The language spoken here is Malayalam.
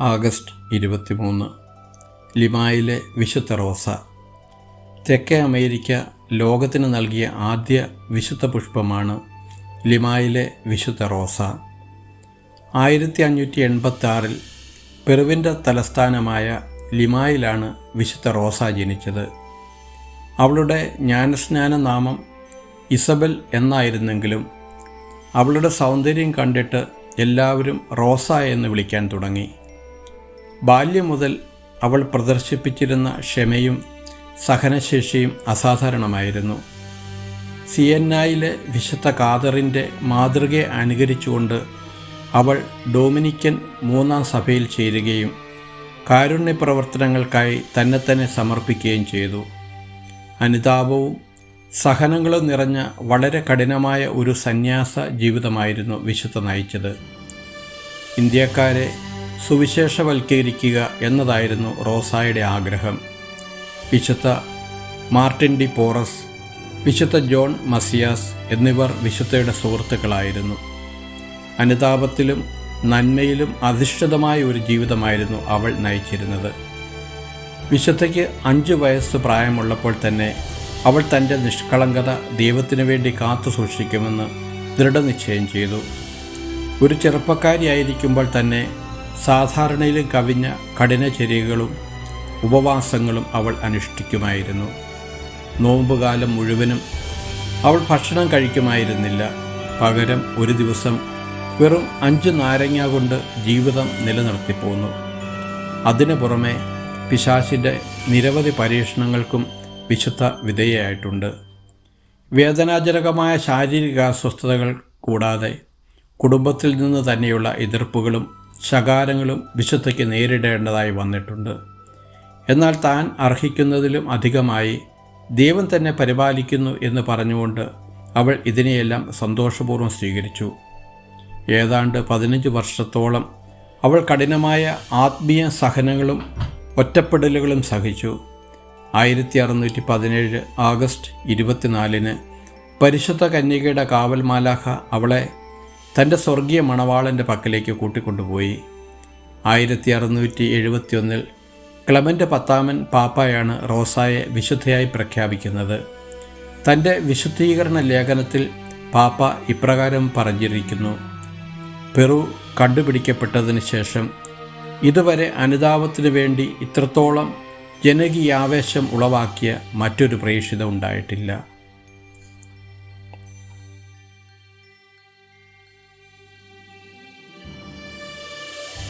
ആഗസ്റ്റ് ഇരുപത്തിമൂന്ന് ലിമായിലെ വിശുദ്ധ റോസ. തെക്കേ അമേരിക്ക ലോകത്തിന് നൽകിയ ആദ്യ വിശുദ്ധ പുഷ്പമാണ് ലിമായിലെ വിശുദ്ധ റോസ. ആയിരത്തി അഞ്ഞൂറ്റി എൺപത്തി പെറുവിന്റെ തലസ്ഥാനമായ ലിമായിലാണ് വിശുദ്ധ റോസ ജനിച്ചത്. അവളുടെ ജ്ഞാനസ്നാന നാമം ഇസബൽ എന്നായിരുന്നെങ്കിലും അവളുടെ സൗന്ദര്യം കണ്ടിട്ട് എല്ലാവരും റോസ എന്ന് വിളിക്കാൻ തുടങ്ങി. ബാല്യം മുതൽ അവൾ പ്രദർശിപ്പിച്ചിരുന്ന ക്ഷമയും സഹനശേഷിയും അസാധാരണമായിരുന്നു. സിയന്നായിലെ വിശുദ്ധ കാതറിന്റെ മാതൃകയെ അനുകരിച്ചുകൊണ്ട് അവൾ ഡൊമിനിക്കൻ മൂന്നാം സഭയിൽ ചേരുകയും കാരുണ്യ പ്രവർത്തനങ്ങൾക്കായി തന്നെ തന്നെ സമർപ്പിക്കുകയും ചെയ്തു. അനുതാപവും സഹനങ്ങളും നിറഞ്ഞ വളരെ കഠിനമായ ഒരു സന്യാസ ജീവിതമായിരുന്നു വിശുദ്ധ നയിച്ചത്. ഇന്ത്യക്കാരെ സുവിശേഷവൽക്കരിക്കുക എന്നതായിരുന്നു റോസായുടെ ആഗ്രഹം. വിശുദ്ധ മാർട്ടിൻ ഡി പോറസ് വിശുദ്ധ ജോൺ മസിയാസ് എന്നിവർ വിശുദ്ധയുടെ സുഹൃത്തുക്കളായിരുന്നു. അനുതാപത്തിലും നന്മയിലും അധിഷ്ഠിതമായ ഒരു ജീവിതമായിരുന്നു അവൾ നയിച്ചിരുന്നത്. വിശുദ്ധയ്ക്ക് അഞ്ച് വയസ്സ് പ്രായമുള്ളപ്പോൾ തന്നെ അവൾ തന്റെ നിഷ്കളങ്കത ദൈവത്തിനു വേണ്ടി കാത്തു സൂക്ഷിക്കുമെന്ന് ദൃഢനിശ്ചയം ചെയ്തു. ഒരു ചെറുപ്പക്കാരിയായിരിക്കുമ്പോൾ തന്നെ സാധാരണയിലും കവിഞ്ഞ കഠിനചര്യകളും ഉപവാസങ്ങളും അവൾ അനുഷ്ഠിക്കുമായിരുന്നു. നോമ്പുകാലം മുഴുവനും അവൾ ഭക്ഷണം കഴിക്കുമായിരുന്നില്ല. പകരം ഒരു ദിവസം വെറും അഞ്ച് നാരങ്ങ കൊണ്ട് ജീവിതം നിലനിർത്തിപ്പോന്നു അതിനു പുറമെ പിശാശിന്റെ നിരവധി പരീക്ഷണങ്ങൾക്കും വിശുദ്ധ വിധേയയായിട്ടുണ്ട്. വേദനാജനകമായ ശാരീരിക അസ്വസ്ഥതകൾ കൂടാതെ കുടുംബത്തിൽ നിന്ന് തന്നെയുള്ള എതിർപ്പുകളും ശകാരങ്ങളും വിശുദ്ധയ്ക്ക് നേരിടേണ്ടതായി വന്നിട്ടുണ്ട്. എന്നാൽ താൻ അർഹിക്കുന്നതിലും അധികമായി ദൈവം തന്നെ പരിപാലിക്കുന്നു എന്ന് പറഞ്ഞുകൊണ്ട് അവൾ ഇതിനെയെല്ലാം സന്തോഷപൂർവം സ്വീകരിച്ചു. ഏതാണ്ട് പതിനഞ്ച് വർഷത്തോളം അവൾ കഠിനമായ ആത്മീയ സഹനങ്ങളും ഒറ്റപ്പെടലുകളും സഹിച്ചു. ആയിരത്തി അറുന്നൂറ്റി പതിനേഴ് ആഗസ്റ്റ് ഇരുപത്തിനാലിന് പരിശുദ്ധ കന്യകയുടെ കാവൽ അവളെ തന്റെ സ്വർഗീയ മണവാളന്റെ പക്കലേക്ക് കൂട്ടിക്കൊണ്ടുപോയി. ആയിരത്തി അറുന്നൂറ്റി എഴുപത്തിയൊന്നിൽ ക്ലമന്റ് പത്താമൻ പാപ്പായാണ് റോസായെ വിശുദ്ധയായി പ്രഖ്യാപിക്കുന്നത്. തന്റെ വിശുദ്ധീകരണ ലേഖനത്തിൽ പാപ്പ ഇപ്രകാരം പറഞ്ഞിരിക്കുന്നു. പെറു കണ്ടുപിടിക്കപ്പെട്ടതിന് ശേഷം ഇതുവരെ അനുതാപത്തിനു വേണ്ടി ഇത്രത്തോളം ജനകീയാവേശം ഉളവാക്കിയ മറ്റൊരു പ്രേക്ഷിത ഉണ്ടായിട്ടില്ല.